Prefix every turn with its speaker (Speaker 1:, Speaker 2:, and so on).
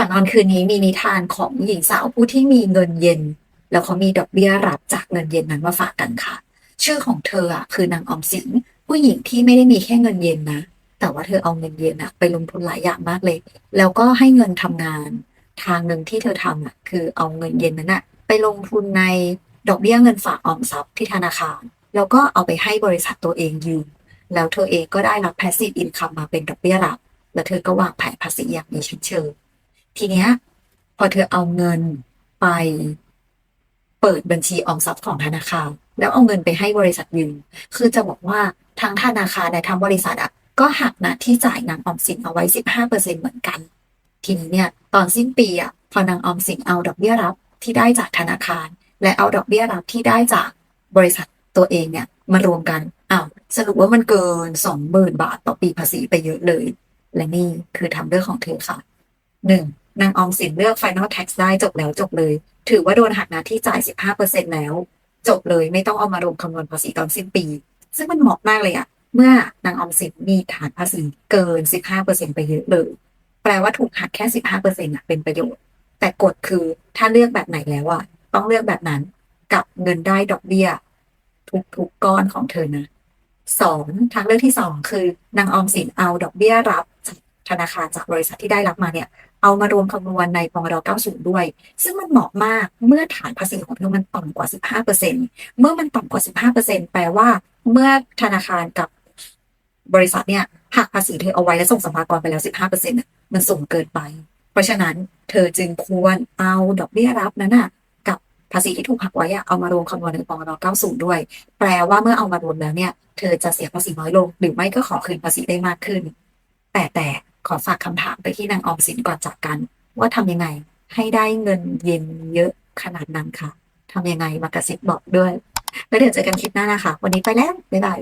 Speaker 1: ก่อนนอนคืนนี้มีนิทานของหญิงสาวผู้ที่มีเงินเย็น แล้วเขามีดอกเบี้ยรับจากเงินเย็นนั้นมาฝากกันค่ะ ชื่อของเธออะคือนางออมสินผู้หญิงที่ไม่ได้มีแค่เงินเย็นนะ แต่ว่าเธอเอาเงินเย็นอะไปลงทุนหลายอย่างมากเลย แล้วก็ให้เงินทำงาน ทางหนึ่งที่เธอทำอะคือเอาเงินเย็นนั้นอะไปลงทุนในดอกเบี้ยเงินฝากออมทรัพย์ที่ธนาคาร แล้วก็เอาไปให้บริษัทตัวเองยืมแล้วเธอเองก็ได้รับ passive income มาเป็นดอกเบี้ยรับ แล้วเธอก็วางแผนภาษีอย่างมีชั้นเชิง ทีเนี้ยพอเธอเอาเงินไปเปิดบัญชีออมทรัพย์ของธนาคารแล้วเอาเงินไปให้บริษัทยืมคือจะบอกว่าทางธนาคารในทางบริษัทอะก็หักน้าที่จ่ายนางออมสินเอาไว้15%เปอร์เซ็นเหมือนกัน ทีนี้เนี่ย ตอนสิ้นปีอะพอนางออมสินเอาดอกเบี้ยรับที่ได้จากธนาคาร และเอาดอกเบี้ยรับที่ได้จากบริษัทตัวเองเนี่ยมารวมกันอ้าวสรุปว่ามันเกิน20,000บาทต่อปีภาษีไปเยอะเลย และนี่คือทำเรื่องของเธอค่ะหนึ่ง นางออมสินเลือก Final Tax ได้จบแล้วจบเลย ถือว่าโดนหักหน้าที่จ่าย 15%แล้ว จบเลยไม่ต้องเอามารวมคำนวณภาษีตอนสิ้นปี ซึ่งมันเหมาะมากเลยอะเมื่อนางออมสินมีฐานภาษีเกิน 15%ไปเยอะเลย แปลว่าถูกหักแค่ 15%อะเป็นประโยชน์ แต่กฎคือถ้าเลือกแบบไหนแล้วอะต้องเลือกแบบนั้นกับเงินได้ดอกเบี้ย ทุกๆกก้อนของเธอนะสองทางเลือกที่สองคือนางออมสินเอาดอกเบี้ยรับ ธนาคารจากบริษัทที่ได้รับมาเนี่ย เอามารวมคำนวณในปมร90 ด้วย ซึ่งมันเหมาะมากเมื่อฐานภาษีของเธอมันต่ำกว่า 15%เมื่อมันต่ำกว่า 15%แปลว่าเมื่อธนาคารกับบริษัทเนี่ยหักภาษีเธอเอาไว้และส่งสัมภากรไปแล้ว 15%มันสูงเกินไป เพราะฉะนั้นเธอจึงควรเอาดอกเบี้ยรับนั้นน่ะกับภาษีที่ถูกหักไว้อะเอามารวมคำนวณในปมร90 ด้วย แปลว่าเมื่อเอามารวมแล้วเนี่ย เธอจะเสียภาษีน้อยลง หรือไม่ก็ขอคืนภาษีได้มากขึ้น แต่แต่ ขอฝากคำถามไปที่นางออมสินก่อนจากกัน ว่าทำยังไง ให้ได้เงินเย็นเยอะขนาดนั้นค่ะทำยังไงมากระซิบบอกด้วย แล้วเดี๋ยวเจอกันคลิปหน้านะคะ วันนี้ไปแล้ว บ๊ายบาย